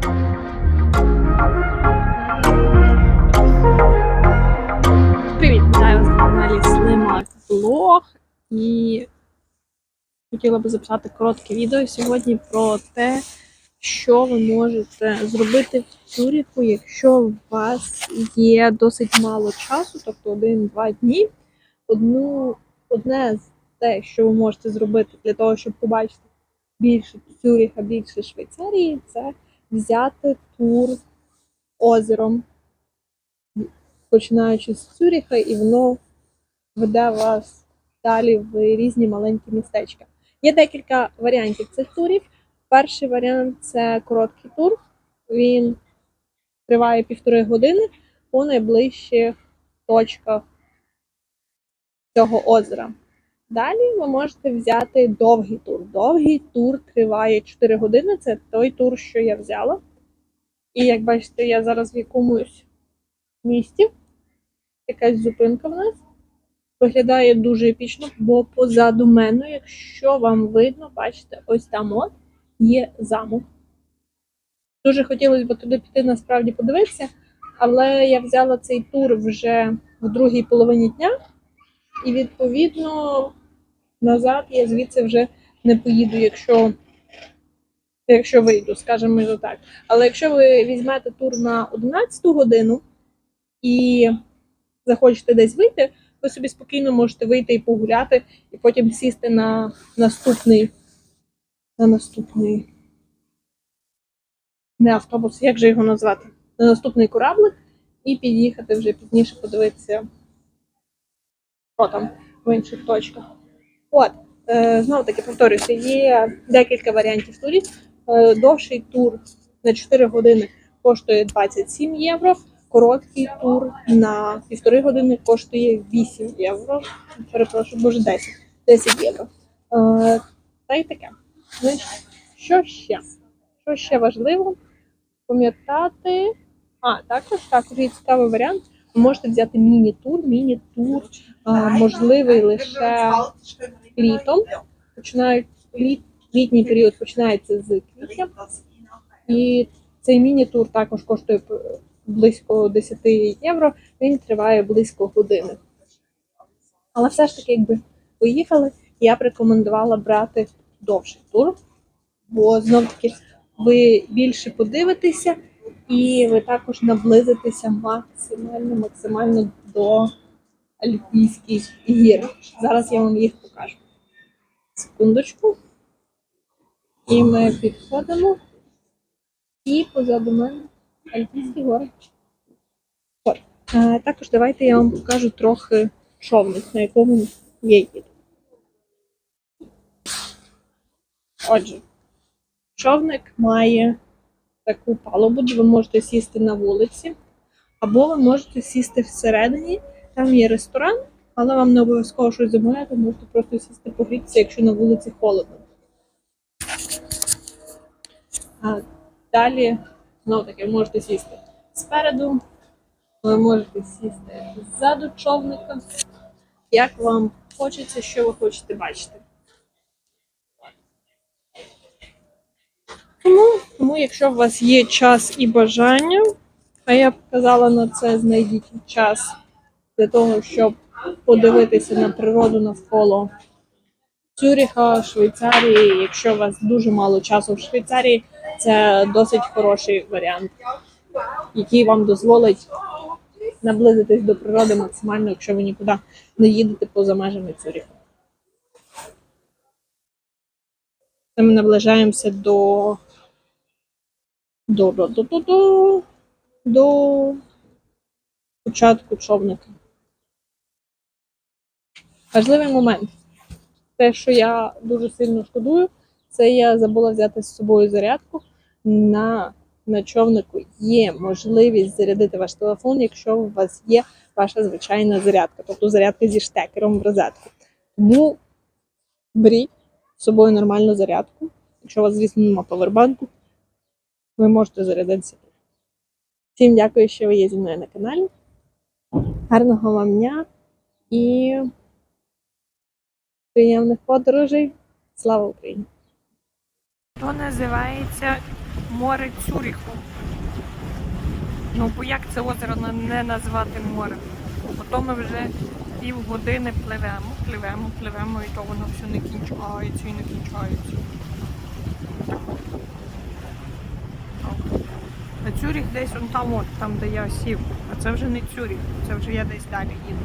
Привіт, вітаю вас на каналі Слимак Блог. І хотіла би записати коротке відео сьогодні про те, що ви можете зробити в Цюріху, якщо у вас є досить мало часу, тобто один-два дні. Одну, одне з те, що ви можете зробити для того, щоб побачити більше Цюріха, більше Швейцарії, це взяти тур озером починаючи з Цюріха, і воно веде вас далі в різні маленькі містечка. Є декілька варіантів цих турів. Перший варіант це короткий тур. Він триває півтори години по найближчих точках цього озера. Далі ви можете взяти довгий тур. Довгий тур триває 4 години. Це той тур, що я взяла. І як бачите, я зараз в якомусь місті якась зупинка в нас. Виглядає дуже епічно, бо позаду мене, якщо вам видно, бачите, ось там от є замок. Дуже хотілося б туди піти, насправді подивитися, але я взяла цей тур вже в другій половині дня, і, відповідно, назад я звідси вже не поїду, якщо якщо вийду, скажімо так. Але якщо ви візьмете тур на 11 годину і захочете десь вийти, ви собі спокійно можете вийти і погуляти, і потім сісти на наступний, на наступний не автобус, як же його назвати? На наступний кораблик і під'їхати вже пізніше, подивитися, що там в інших точках. От, е, знову таки повторюся, є декілька варіантів турів. Е, довший тур на 4 години коштує 27 євро короткий тур на півтори години коштує 8 євро. Перепрошую, може 10 10 євро. Е, Та й таке. Що ще? Що ще важливо пам'ятати? А, також також є цікавий варіант. Можете взяти міні-тур. Міні-тур можливий лише літом. Починають літ, літній період починається з квітня. І цей міні-тур також коштує близько 10 євро, він триває близько години. Але все ж таки, якби поїхали, я б рекомендувала брати довший тур, бо знов таки ви більше подивитеся, і ви також наблизитеся максимально максимально до Альпійських гір. Зараз я вам їх покажу. Секундочку. І ми підходимо. І позаду мене Альпійські гори. От. А, також давайте я вам покажу трохи човник, на якому я їду. Отже, човник має таку палубу, де ви можете сісти на вулиці, або ви можете сісти всередині, там є ресторан, але вам не обов'язково щось замовляти, можете просто сісти погрітися, якщо на вулиці холодно. А Далі Знову таки, можете сісти спереду, ви можете сісти ззаду човника. Як вам хочеться, що ви хочете бачити. Тому, тому, якщо у вас є час і бажання, а я б казала на це, знайдіть час для того, щоб подивитися на природу навколо Цюріха, Швейцарії. Якщо у вас дуже мало часу в Швейцарії, це досить хороший варіант, який вам дозволить наблизитись до природи максимально, якщо ви нікуди не їдете поза межами Цюріха. Ми наближаємося до до, до, до, до, до, до початку човника. Важливий момент. Те, що я дуже сильно шкодую, це я забула взяти з собою зарядку на на човнику є можливість зарядити ваш телефон, якщо у вас є ваша звичайна зарядка, тобто зарядка зі штекером в розетку. Тому беріть з собою нормальну зарядку. Якщо у вас, звісно, немає павербанку, ви можете зарядитися. Всім дякую, що ви є зі мною на каналі. Гарного вам дня і приємних подорожей. Слава Україні! То називається море Цюріху. Ну, бо як це озеро не назвати морем? Ото ми вже півгодини пливемо, пливемо, пливемо, і то воно все не кінчається і не кінчається. Цюріх десь он там, от, там, де я сів. А це вже не Цюріх, це вже я десь далі їду.